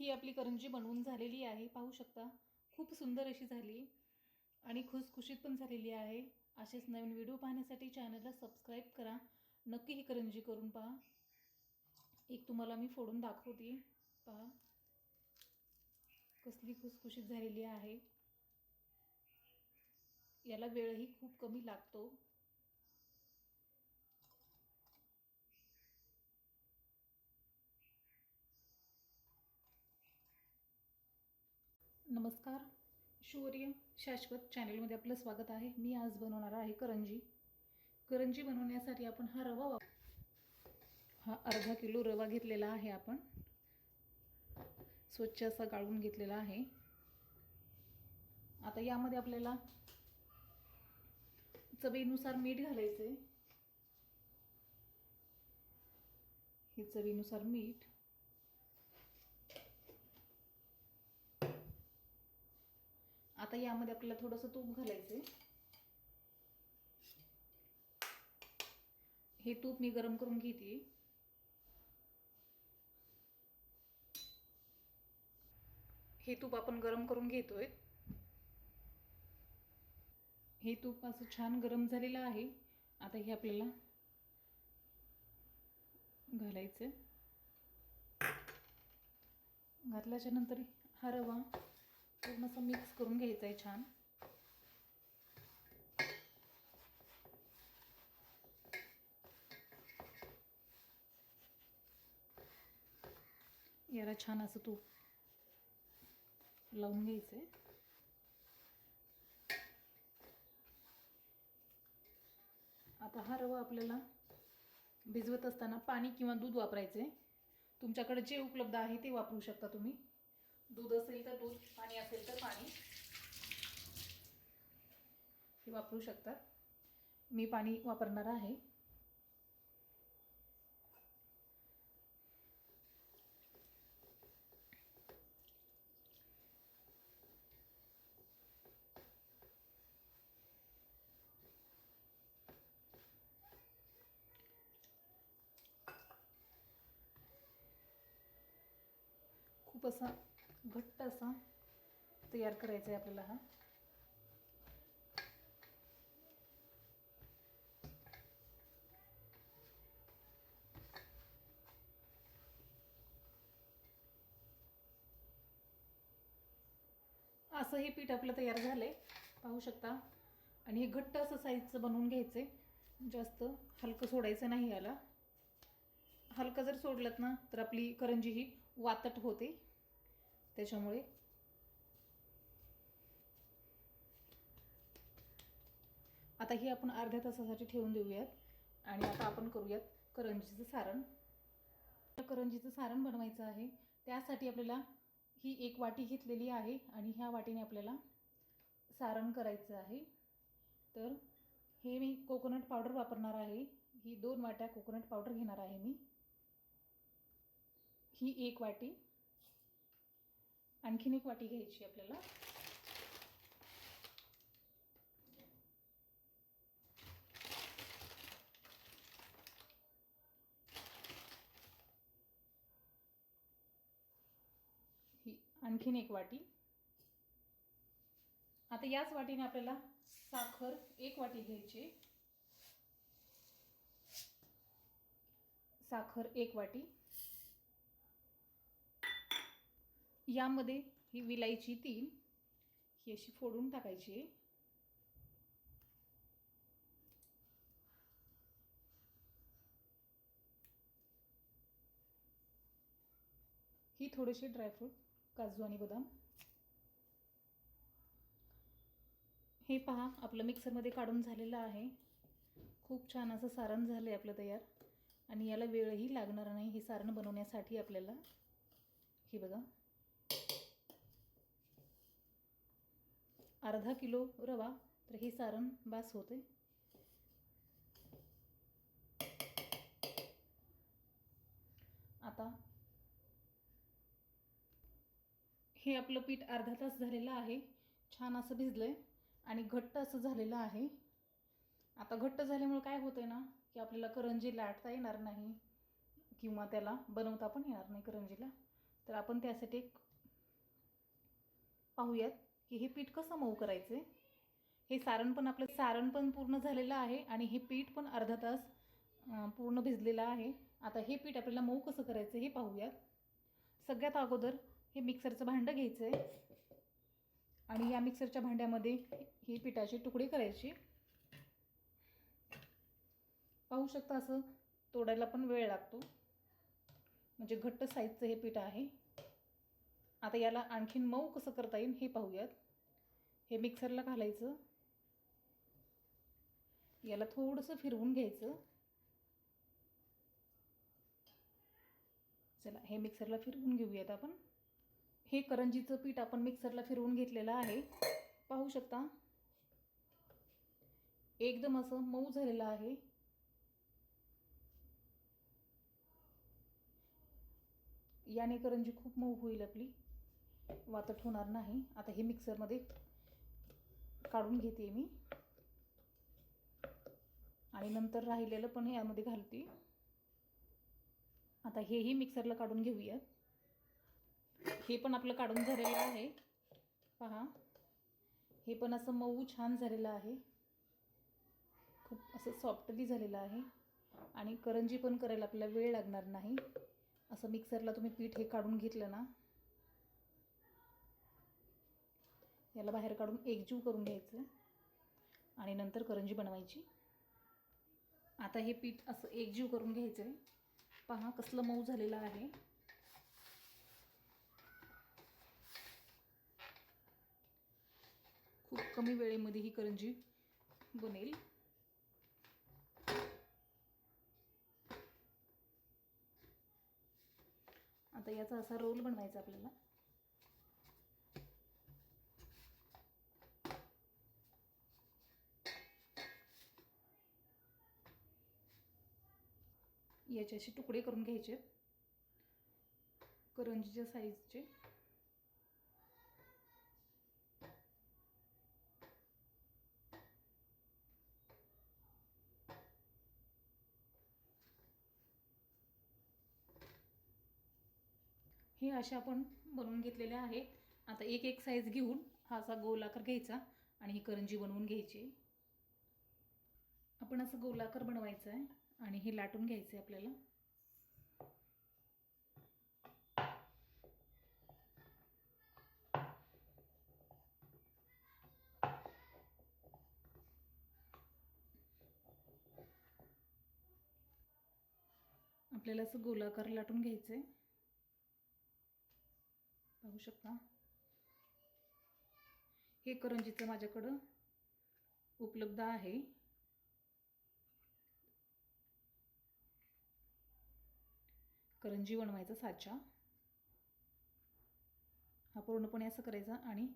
ही आपली करंजी बनवून झालेली आहे. पाहू शकता खूप सुंदर अशी झाली आणि खुसखुशीत पण झालेली आहे. असेच नवीन व्हिडिओ पाहण्यासाठी चॅनलला सबस्क्राईब करा. नक्की ही करंजी करून पहा. एक तुम्हाला मी फोडून दाखवते. पहा. कसली खुसखुशीत झालेली आहे. याला वेळही खूप कमी लागतो. नमस्कार. शौर्य शाश्वत चॅनलमध्ये आपलं स्वागत आहे. मी आज बनवणार आहे करंजी. करंजी बनवण्यासाठी आपण हा रवा हा अर्धा किलो रवा घेतलेला आहे आपण. स्वच्छ असा गाळून घेतलेला आहे. आता यामध्ये आपल्याला चवीनुसार मीठ घालायचे हे चवीनुसार मीठ आता यामध्ये आपल्याला थोडंसं तूप घालायचं हे तूप मी गरम करून घेते. हे तूप आपण गरम करून घेतोय. हे तूप असं छान गरम झालेलं आहे. आता हे आपल्याला घालायचं घातल्याच्या नंतर हा रवा पूर्ण असं मिक्स करून घ्यायचं आहे छान. याला छान असं तूप लावून घ्यायचं आहे आता हा रवा आपल्याला भिजवत असताना पाणी किंवा दूध वापरायचं आहे तुमच्याकडे जे उपलब्ध आहे ते वापरू शकता तुम्ही. दूध असेल तर दूध पाणी असेल तर पाणी. हे वापरू शकतात. मी पाणी वापरणार आहे. खूप असा घट्ट असा तयार करायचा आहे आपल्याला हा. असं हे पीठ आपलं तयार झालं आहे पाहू शकता. आणि हे घट्ट असं साईजचं बनवून घ्यायचं आहे जास्त हलकं सोडायचं नाही याला. हलकं जर सोडलं ना तर आपली करंजी ही वातट होते. त्याच्यामुळे आता ही आपण अर्ध्या तासासाठी ठेवून देऊयात आणि आता आपण करूयात करंजीचं सारण. करंजीचं सारण बनवायचं आहे. त्यासाठी आपल्याला ही एक वाटी घेतलेली आहे आणि ह्या वाटीने आपल्याला सारण करायचं आहे. तर हे मी कोकोनट पावडर वापरणार आहे. ही दोन वाट्या कोकोनट पावडर घेणार आहे मी. ही एक वाटी. आणखीन एक वाटी घ्यायची आपल्याला. ही आणखीन एक वाटी. आता याच वाटीने आपल्याला साखर एक वाटी घ्यायची. साखर एक वाटी. यामध्ये ही विलायची तीन ही अशी फोडून टाकायची. आहे ही थोडेसे ड्रायफ्रूट काजू आणि बदाम. हे पहा आपलं मिक्सरमध्ये काढून झालेलं आहे. खूप छान असं सारण झालं आहे आपलं तयार. आणि याला वेळही लागणार नाही हे सारण बनवण्यासाठी आपल्याला. हे बघा. अर्धा किलो रवा तर हे सारण बास होते. आता हे आपलं पीठ अर्धा तास झालेलं आहे. छान असं भिजलं आहे आणि घट्ट असं झालेलं आहे. आता घट्ट झाल्यामुळे काय होतं आहे ना की आपल्याला करंजी लाटता येणार नाही किंवा त्याला बनवता पण येणार नाही करंजीला. तर आपण त्यासाठी एक पाहूयात. की हे पीठ कसं मऊ करायचं? हे सारण पण आपलं सारण पण पूर्ण झालेलं आहे आणि हे पीठ पण अर्धा तास पूर्ण भिजलेलं आहे. आता हे पीठ आपल्याला मऊ कसं करायचं हे पाहूयात. सगळ्यात अगोदर हे मिक्सरचं भांडं घ्यायचं आहे आणि या मिक्सरच्या भांड्यामध्ये ही पिठाचे तुकडे करायचे. पाहू शकता असं तोडायला पण वेळ लागतो. म्हणजे घट्ट साईजचं हे पीठ आहे. आता याला आणखीन मऊ कसं करता येईल हे पाहूयात. हे मिक्सरला घालायचं. याला थोडंसं फिरवून घ्यायचं. चला हे मिक्सरला फिरवून घेऊयात आपण. हे करंजीचं पीठ आपण मिक्सरला फिरवून घेतलेलं आहे. पाहू शकता? एकदम असं मऊ झालेलं आहे. याने करंजी खूप मऊ होईल आपली. वातट होणार नाही. आता हे मिक्सरमध्ये काढून घेते मी. आणि नंतर राहिलेलं पण यामध्ये घालते. आता हेही मिक्सरला काढून घेऊयात. हे पण आपलं काढून झालेलं आहे. पहा. हे पण असं मऊ छान झालेलं आहे. खूप असं सॉफ्टली झालेलं आहे. आणि करंजी पण करायला आपल्याला वेळ लागणार नाही. असं मिक्सरला तुम्ही पीठ हे काढून घेतलं ना याला बाहेर काढून एकजीव करून घ्यायचं आणि नंतर करंजी बनवायची. आता हे पीठ असं एकजीव करून घ्यायचं आहे पहा कसलं मऊ झालेलं आहे. खूप कमी वेळेमध्ये ही करंजी बनेल. आता याचा असा रोल बनवायचा आपल्याला. याचे असे तुकडे करून घ्यायचे. करंजीच्या साईजचे. हे अशा आपण बनवून घेतलेल्या आहेत. आता एक एक साईज घेऊन हा असा गोलाकार घ्यायचा आणि ही करंजी बनवून घ्यायची. आपण असं गोलाकार बनवायचं आहे आणि हे लाटून घ्यायचं आहे आपल्याला. आपल्याला असं गोलाकार लाटून घ्यायचं आहे पाहू शकता. हे करंजीचं माझ्याकडं उपलब्ध आहे. करंजी बनवायचा साचा. हा पूर्णपणे असं करायचा आणि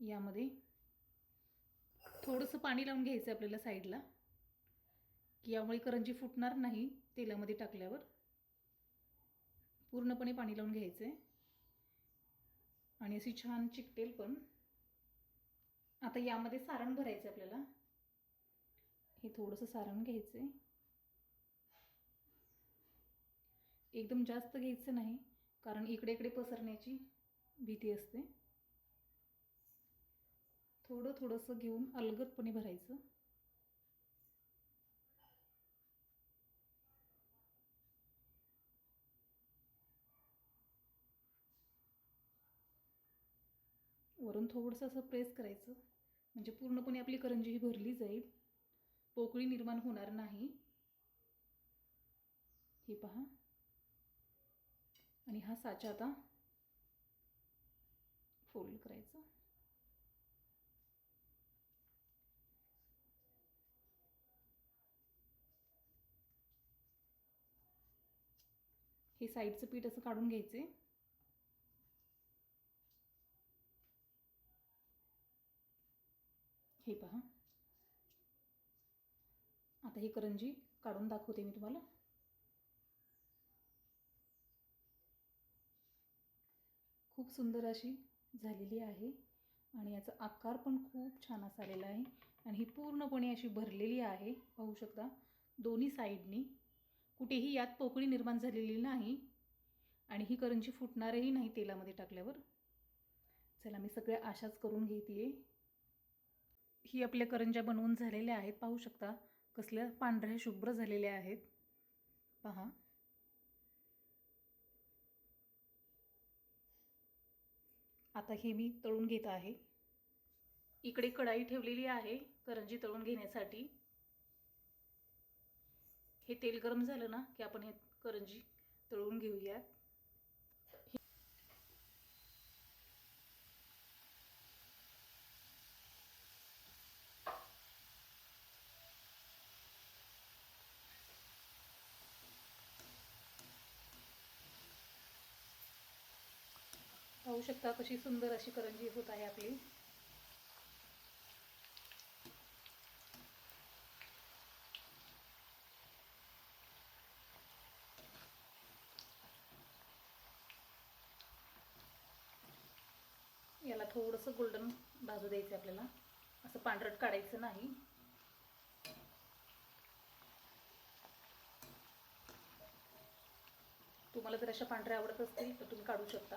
यामध्ये थोडंसं पाणी लावून घ्यायचं आपल्याला साईडला. की यामुळे करंजी फुटणार नाही तेलामध्ये टाकल्यावर. पूर्णपणे पाणी लावून घ्यायचं आहे आणि अशी छान चिकटेल पण. आता यामध्ये सारण भरायचं आपल्याला. हे थोडंसं सारण घ्यायचं आहे एकदम जास्त घ्यायचं नाही कारण इकडे इकडे पसरण्याची भीती असते. थोडं थोडंसं घेऊन अलगदपणे भरायचं. वरून थोडंसं असं प्रेस करायचं. म्हणजे पूर्णपणे आपली करंजी ही भरली जाईल. पोकळी निर्माण होणार नाही. हे पहा. आणि हा साचा आता फोल्ड करायचा. हे साईडचं पीठ असं काढून घ्यायचे हे पहा. आता ही करंजी काढून दाखवते मी तुम्हाला. खूप सुंदर अशी झालेली आहे आणि याचा आकार पण खूप छान असा आलेला आहे आणि ही पूर्णपणे अशी भरलेली आहे. पाहू शकता दोन्ही साईडनी कुठेही यात पोकळी निर्माण झालेली नाही आणि ही करंजी फुटणारही नाही तेलामध्ये टाकल्यावर. चला मी सगळ्या आशाच करून घेते ही आपल्या करंज्या बनवून झालेल्या आहेत. पाहू शकता कसल्या पांढऱ्या शुभ्र झालेल्या आहेत. पहा. आता हे मी तळून घेत आहे. इकडे कढाई ठेवलेली आहे करंजी तळून घेण्यासाठी. हे तेल गरम झालं ना की आपण हे करंजी तळून घेऊयात. पाहू शकता कशी सुंदर अशी करंजी होत आहे आपली. याला थोडंसं गोल्डन भाजू द्यायचं आपल्याला. असं पांढरट काढायचं नाही. तुम्हाला जर अशा पांढऱ्या आवडत असतील तर तुम्ही काढू शकता.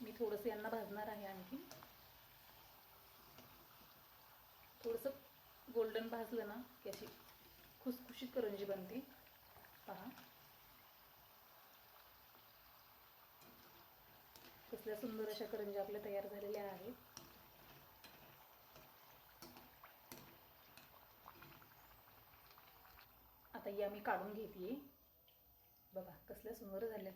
मी थोडंसं यांना भाजणार आहे आणखी. थोडंसं गोल्डन भाजलं ना की अशी खुसखुशीत करंजी बनते. पहा. कसल्या सुंदर अशा करंजी आपल्या तयार झालेल्या आहेत. आता या मी काढून घेते. बघा कसल्या सुंदर झाल्या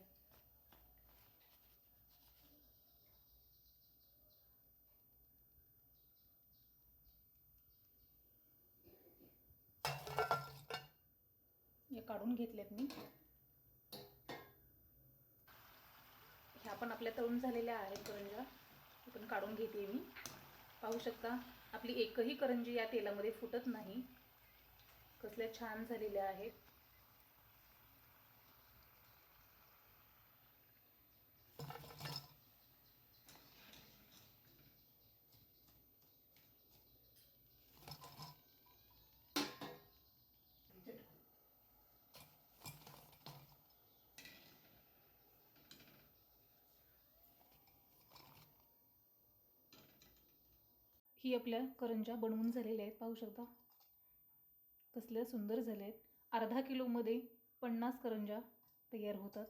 या काढून घेतल्यात मी. ह्या पण आपल्या तळून झालेल्या आहेत करंजा. पण काढून घेते मी. पाहू शकता आपली एकही करंजी या तेलामध्ये फुटत नाही. कसल्या छान झालेल्या आहेत. ही आपल्या करंज्या बनवून झालेल्या आहेत. पाहू शकता. कसल्या सुंदर झाल्या आहेत. अर्धा किलोमध्ये पन्नास करंज्या तयार होतात.